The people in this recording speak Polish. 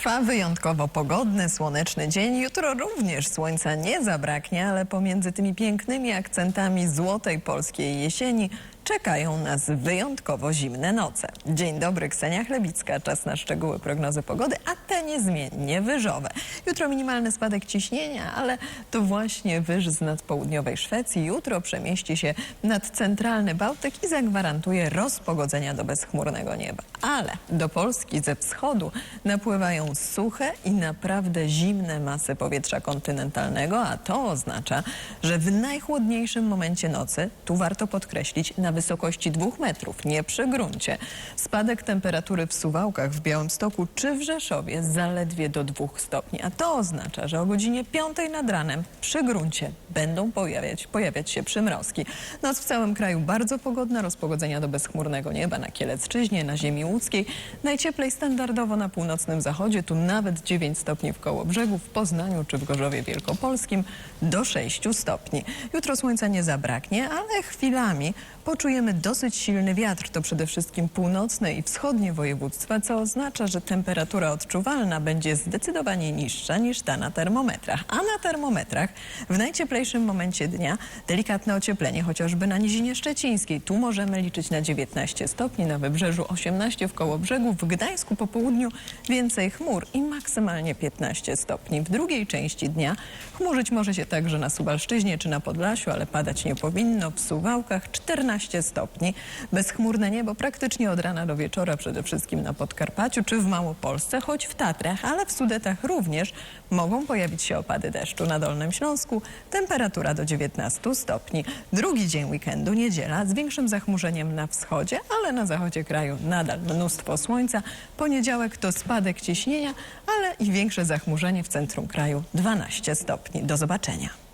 Trwa wyjątkowo pogodny, słoneczny dzień. Jutro również słońca nie zabraknie, ale pomiędzy tymi pięknymi akcentami złotej polskiej jesieni czekają nas wyjątkowo zimne noce. Dzień dobry, Ksenia Chlebicka. Czas na szczegóły prognozy pogody, a te niezmiennie wyżowe. Jutro minimalny spadek ciśnienia, ale to właśnie wyż z nadpołudniowej Szwecji jutro przemieści się nad centralny Bałtyk i zagwarantuje rozpogodzenia do bezchmurnego nieba. Ale do Polski ze wschodu napływają suche i naprawdę zimne masy powietrza kontynentalnego, a to oznacza, że w najchłodniejszym momencie nocy, tu warto podkreślić, na wysokości dwóch metrów, nie przy gruncie, spadek temperatury w Suwałkach, w Białymstoku czy w Rzeszowie zaledwie do dwóch stopni. A to oznacza, że o godzinie 5 nad ranem przy gruncie będą pojawiać, pojawiać się przymrozki. Noc w całym kraju bardzo pogodna, rozpogodzenia do bezchmurnego nieba na Kielecczyźnie, na ziemi łódzkiej. Najcieplej standardowo na północnym zachodzie, tu nawet 9 stopni w Kołobrzegu, w Poznaniu czy w Gorzowie Wielkopolskim do 6 stopni. Jutro słońca nie zabraknie, ale chwilami poczujemy dosyć silny wiatr. To przede wszystkim północne i wschodnie województwa, co oznacza, że temperatura odczuwalna będzie zdecydowanie niższa niż ta na termometrach. A na termometrach w najcieplejszym momencie dnia delikatne ocieplenie, chociażby na Nizinie Szczecińskiej. Tu możemy liczyć na 19 stopni, na Wybrzeżu 18 w Kołobrzegu, w Gdańsku po południu więcej chmur i maksymalnie 15 stopni. W drugiej części dnia chmurzyć może się także na Suwalszczyźnie czy na Podlasiu, ale padać nie powinno. W Suwałkach 14 stopni. Bezchmurne niebo praktycznie od rana do wieczora, przede wszystkim na Podkarpaciu czy w Małopolsce, choć w Tatrach, ale w Sudetach również mogą pojawić się opady deszczu. Na Dolnym Śląsku temperatura do 19 stopni. Drugi dzień weekendu, niedziela, z większym zachmurzeniem na wschodzie, ale na zachodzie kraju nadal mnóstwo słońca. Poniedziałek to spadek ciśnienia, ale i większe zachmurzenie w centrum kraju 12 stopni. Do zobaczenia.